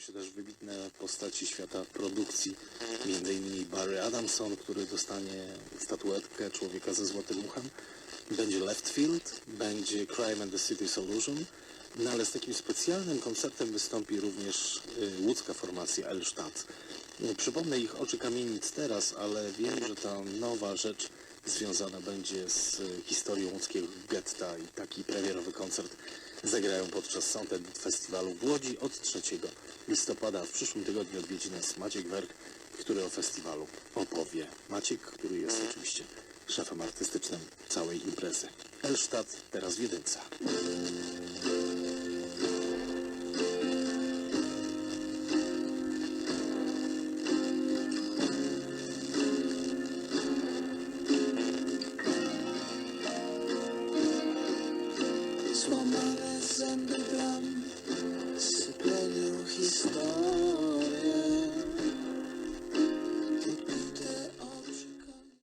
się też wybitne postaci świata produkcji, m.in. Barry Adamson, który dostanie statuetkę Człowieka ze Złotym Uchem. Będzie Left Field, będzie Crime and the City Solution, no ale z takim specjalnym koncertem wystąpi również y, łódzka formacja Elstadt. Nie przypomnę ich oczy kamienic teraz, ale wiem, że ta nowa rzecz związana będzie z y, historią łódzkiego getta i taki premierowy koncert zagrają podczas Sounded Festiwalu w Łodzi od 3 listopada. W przyszłym tygodniu odwiedzi nas Maciek Werk, który o festiwalu opowie. Maciek, który jest oczywiście szefem artystycznym całej imprezy. Elstadt teraz w jedynce. transformar en the blanca.